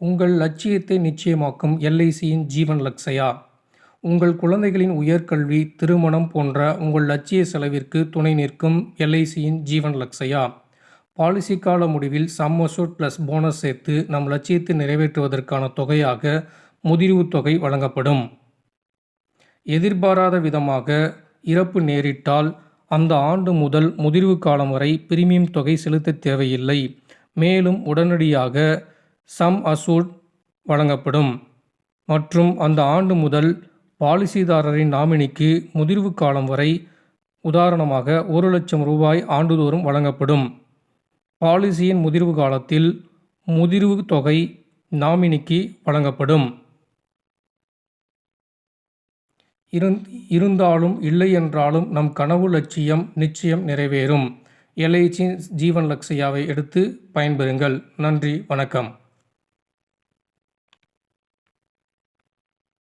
உங்கள் லட்சியத்தை நிச்சயமாக்கும் எல்ஐசியின் ஜீவன் லக்ஸயா உங்கள் குழந்தைகளின் உயர்கல்வி திருமணம் போன்ற உங்கள் லட்சிய செலவிற்கு துணை நிற்கும் எல்ஐசியின் ஜீவன் லக்ஸயா பாலிசி கால முடிவில் சம் அசூட் ப்ளஸ் போனஸ் சேர்த்து நம் லட்சியத்தை நிறைவேற்றுவதற்கான தொகையாக முதிர்வுத் தொகை வழங்கப்படும். எதிர்பாராத விதமாக இறப்பு நேரிட்டால் அந்த ஆண்டு முதல் முதிர்வு காலம் வரை பிரீமியம் தொகை செலுத்த தேவையில்லை. மேலும் உடனடியாக சம் அசூட் வழங்கப்படும். மற்றும் அந்த ஆண்டு முதல் பாலிசிதாரரின் நாமினிக்கு முதிர்வு காலம் வரை உதாரணமாக ஒரு லட்சம் ரூபாய் ஆண்டுதோறும் வழங்கப்படும். பாலிசியின் முதிர்வு காலத்தில் முதிர்வு தொகை நாமினிக்கு வழங்கப்படும். இருந் இருந்தாலும் இல்லை என்றாலும் நம் கனவு லட்சியம் நிச்சயம் நிறைவேறும். எல்ஐசி ஜீவன் லக்ஷயாவை எடுத்து பயன்பெறுங்கள். நன்றி வணக்கம்.